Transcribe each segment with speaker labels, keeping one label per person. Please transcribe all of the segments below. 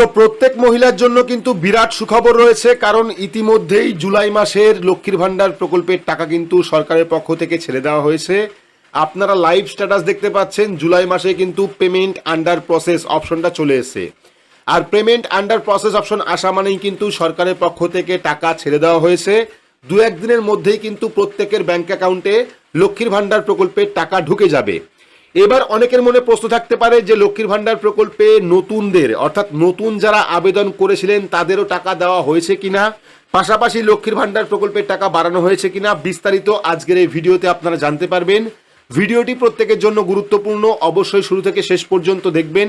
Speaker 1: তো প্রত্যেক মহিলার জন্য কিন্তু বিরাট সুখবর রয়েছে, কারণ ইতিমধ্যেই জুলাই মাসের লক্ষ্মীর ভান্ডার প্রকল্পের টাকা কিন্তু সরকারের পক্ষ থেকে ছেড়ে দেওয়া হয়েছে। আপনারা লাইভ স্ট্যাটাস দেখতে পাচ্ছেন, জুলাই মাসে কিন্তু পেমেন্ট আন্ডার প্রসেস অপশনটা চলে এসেছে। আর পেমেন্ট আন্ডার প্রসেস অপশন আসা মানেই কিন্তু সরকারের পক্ষ থেকে টাকা ছেড়ে দেওয়া হয়েছে। দু একদিনের মধ্যেই কিন্তু প্রত্যেকের ব্যাংক অ্যাকাউন্টে লক্ষ্মীর ভান্ডার প্রকল্পের টাকা ঢুকে যাবে। এবার অনেকের মনে প্রশ্ন থাকতে পারে যে লক্ষ্মীর ভান্ডার প্রকল্পে নতুনদের, অর্থাৎ নতুন যারা আবেদন করেছিলেন, তাদেরও টাকা দেওয়া হয়েছে কিনা? পাশাপাশি লক্ষ্মীর ভান্ডার প্রকল্পের টাকা বাড়ানো হয়েছে কিনা? বিস্তারিত আজকের এই ভিডিওতে আপনারা জানতে পারবেন। ভিডিওটি প্রত্যেকের জন্য গুরুত্বপূর্ণ। অবশ্যই শুরু থেকে শেষ পর্যন্ত দেখবেন।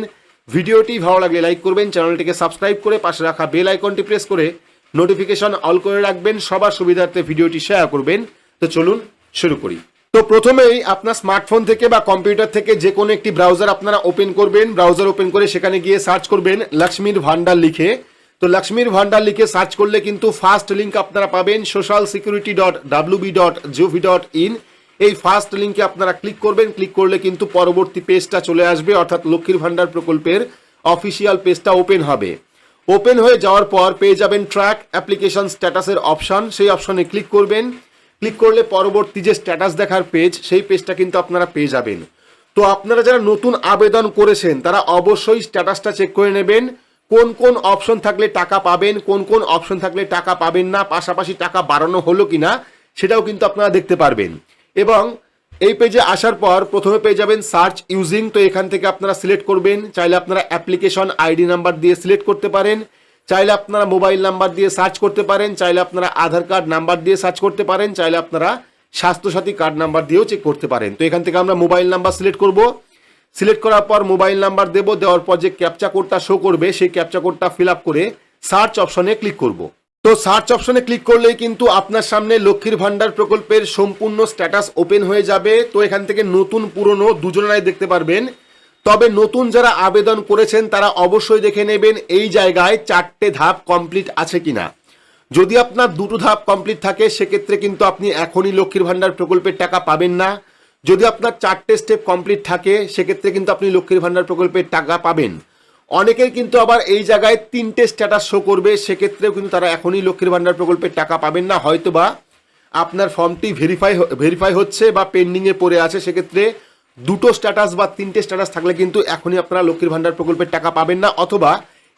Speaker 1: ভিডিওটি ভালো লাগলে লাইক করবেন, চ্যানেলটিকে সাবস্ক্রাইব করে পাশে রাখা বেল আইকনটি প্রেস করে নোটিফিকেশন অল করে রাখবেন। সবার সুবিধার্থে ভিডিওটি শেয়ার করবেন। তো চলুন শুরু করি। তো প্রথমেই আপনার স্মার্টফোন থেকে বা কম্পিউটার থেকে যে কোনো একটি ব্রাউজার আপনারা ওপেন করবেন ব্রাউজার ওপেন করে সেখানে গিয়ে সার্চ করবেন লক্ষ্মীর ভান্ডার লিখে। তো লক্ষ্মীর ভান্ডার লিখে সার্চ করলে কিন্তু ফার্স্ট লিঙ্ক আপনারা পাবেন social security dot WB dot GOV dot in এই ফার্স্ট লিঙ্কে আপনারা ক্লিক করবেন ক্লিক করলে কিন্তু পরবর্তী পেজটা চলে আসবে, অর্থাৎ লক্ষ্মীর ভান্ডার প্রকল্পের অফিসিয়াল পেজটা ওপেন হবে। ওপেন হয়ে যাওয়ার পর পেয়ে যাবেন ট্র্যাক অ্যাপ্লিকেশন স্ট্যাটাসের অপশন সেই অপশনে ক্লিক করবেন। ক্লিক করলে পরবর্তী যে স্ট্যাটাস দেখার পেজ সেই পেজটা কিন্তু আপনারা পেয়ে যাবেন। তো আপনারা যারা নতুন আবেদন করেছেন, তারা অবশ্যই স্ট্যাটাসটা চেক করে নেবেন। কোন কোন অপশন থাকলে টাকা পাবেন, কোন কোন অপশন থাকলে টাকা পাবেন না, পাশাপাশি টাকা বাড়ানো হলো কিনা, সেটাও কিন্তু আপনারা দেখতে পারবেন। এবং এই পেজে আসার পর প্রথমে পেয়ে যাবেন সার্চ ইউজিং তো এখান থেকে আপনারা সিলেক্ট করবেন। চাইলে আপনারা অ্যাপ্লিকেশন আইডি নাম্বার দিয়ে সিলেক্ট করতে পারেন। চাইলে আপনারা মোবাইল নাম্বার দিয়ে সার্চ করতে পারেন, চাইলে আপনারা আধার কার্ড নাম্বার দিয়ে সার্চ করতে পারেন, চাইলে আপনারা স্বাস্থ্যসাথী কার্ড নাম্বার দিয়েও চেক করতে পারেন। তো এখান থেকে আমরা মোবাইল নাম্বার সিলেক্ট করব। সিলেক্ট করার পর মোবাইল নাম্বার দেব, দেওয়ার পর যে ক্যাপচা কোডটা শো করবে, সেই ক্যাপচা কোডটা ফিল আপ করে সার্চ অপশনে ক্লিক করব। তো সার্চ অপশনে ক্লিক করলেই কিন্তু আপনার সামনে লক্ষ্মীর ভান্ডার প্রকল্পের সম্পূর্ণ স্ট্যাটাস ওপেন হয়ে যাবে। তো এখান থেকে নতুন, পুরনো দুজনেরাই দেখতে পারবেন। তবে নতুন যারা আবেদন করেছেন, তারা অবশ্যই দেখে নেবেন এই জায়গায় চারটে ধাপ কমপ্লিট আছে কিনা। যদি আপনার দুটো ধাপ কমপ্লিট থাকে, সেক্ষেত্রে কিন্তু আপনি এখনই লক্ষ্মীর ভান্ডার প্রকল্পের টাকা পাবেন না। যদি আপনার চারটে স্টেপ কমপ্লিট থাকে, সেক্ষেত্রে কিন্তু আপনি লক্ষ্মীর ভান্ডার প্রকল্পের টাকা পাবেন। অনেকের কিন্তু আবার এই জায়গায় তিনটে স্ট্যাটাস শো করবে, সেক্ষেত্রেও কিন্তু তারা এখনই লক্ষ্মীর ভান্ডার প্রকল্পের টাকা পাবেন না। হয়তোবা আপনার ফর্মটি ভেরিফাই ভেরিফাই হচ্ছে বা পেন্ডিংয়ে পড়ে আছে, সেক্ষেত্রে দুটো স্ট্যাটাস বা তিনটে স্ট্যাটাস থাকলে কিন্তু এখনই আপনারা লক্ষ্মীর ভান্ডার প্রকল্পের টাকা পাবেন না, অথবা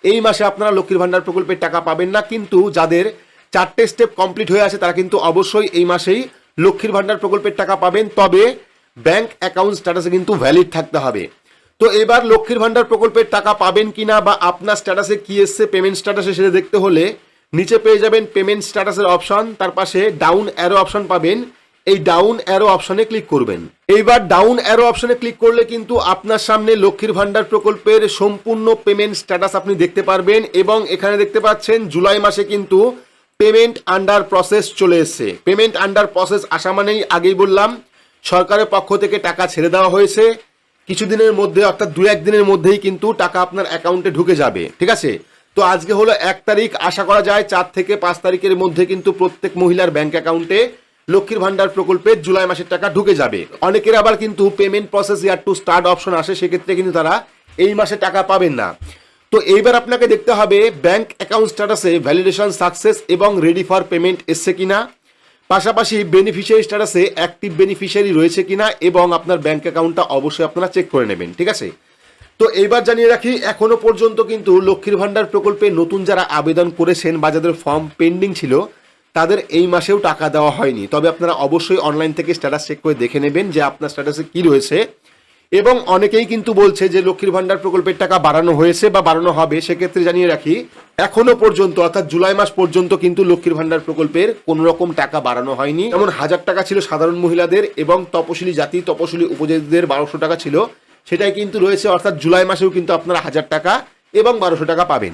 Speaker 1: এই মাসে আপনারা লক্ষ্মীর ভান্ডার প্রকল্পের টাকা পাবেন না, কিন্তু যাদের চারটে স্টেপ কমপ্লিট হয়ে আছে তারা কিন্তু অবশ্যই এই মাসেই লক্ষ্মীর ভান্ডার প্রকল্পের টাকা পাবেন, তবে ব্যাংক অ্যাকাউন্ট স্ট্যাটাসে কিন্তু ভ্যালিড থাকতে হবে। তো এবার লক্ষ্মীর ভান্ডার প্রকল্পের টাকা পাবেন কি না বা আপনার স্ট্যাটাসে কি এসছে পেমেন্ট স্ট্যাটাসে সেটা দেখতে হলে নিচে পেয়ে যাবেন পেমেন্ট স্ট্যাটাসের অপশন তার পাশে ডাউন অ্যারো অপশন পাবেন। এই ডাউন অ্যারো অপশনে ক্লিক করবেন। এইবার ডাউন অ্যারো অপশনে ক্লিক করলে কিন্তু আপনার সামনে লক্ষ্মীর ভান্ডার প্রকল্পের সম্পূর্ণ পেমেন্ট স্ট্যাটাস আপনি দেখতে পারবেন এবং এখানে দেখতে পাচ্ছেন জুলাই মাসে কিন্তু পেমেন্ট আন্ডার প্রসেস চলে এসছে। পেমেন্ট আন্ডার প্রসেস আসা মানেই আগেই বললাম, সরকারের পক্ষ থেকে টাকা ছেড়ে দেওয়া হয়েছে। কিছুদিনের মধ্যে অর্থাৎ দু একদিনের মধ্যেই কিন্তু টাকা আপনার অ্যাকাউন্টে ঢুকে যাবে। ঠিক আছে? তো আজকে হলো এক তারিখ। আশা করা যায় চার থেকে পাঁচ তারিখের মধ্যে কিন্তু প্রত্যেক মহিলার ব্যাংক অ্যাকাউন্টে লক্ষ্মীর ভান্ডার প্রকল্পে জুলাই মাসের টাকা ঢুকে যাবে। অনেকের আবার কিন্তু payment process year to start option আসে, সেক্ষেত্রে কিন্তু তারা এই মাসে টাকা পাবেন না। তো এইবার আপনাকে দেখতে হবে ব্যাংক অ্যাকাউন্ট স্ট্যাটাসে ভ্যালিডেশন সাকসেস এবং রেডি ফর পেমেন্ট এসছে কিনা। পাশাপাশি বেনিফিশিয়ারি স্ট্যাটাসে অ্যাক্টিভ বেনিফিশিয়ারি রয়েছে কিনা এবং আপনার ব্যাংক অ্যাকাউন্টটা অবশ্যই আপনারা চেক করে নেবেন, ঠিক আছে? তো এইবার জানিয়ে রাখি, এখনও পর্যন্ত কিন্তু লক্ষ্মীর ভান্ডার প্রকল্পে নতুন যারা আবেদন করেছেন বা যাদের ফর্ম পেন্ডিং ছিল তাদের এই মাসেও টাকা দেওয়া হয়নি। তবে আপনারা অবশ্যই অনলাইন থেকে স্ট্যাটাস চেক করে দেখে নেবেন যে আপনার স্ট্যাটাসে কি রয়েছে। এবং অনেকেই কিন্তু বলছে যে লক্ষ্মীর ভান্ডার প্রকল্পের টাকা বাড়ানো হয়েছে বা বাড়ানো হবে, সেক্ষেত্রে জানিয়ে রাখি, এখনও পর্যন্ত, অর্থাৎ জুলাই মাস পর্যন্ত কিন্তু লক্ষ্মীর ভান্ডার প্রকল্পের কোন রকম টাকা বাড়ানো হয়নি। যেমন হাজার টাকা ছিল সাধারণ মহিলাদের এবং তপশিলি জাতি, তপশিলি উপজাতিদের বারোশো টাকা ছিল। সেটাই কিন্তু রয়েছে, অর্থাৎ জুলাই মাসেও কিন্তু আপনারা হাজার টাকা এবং বারোশো টাকা পাবেন।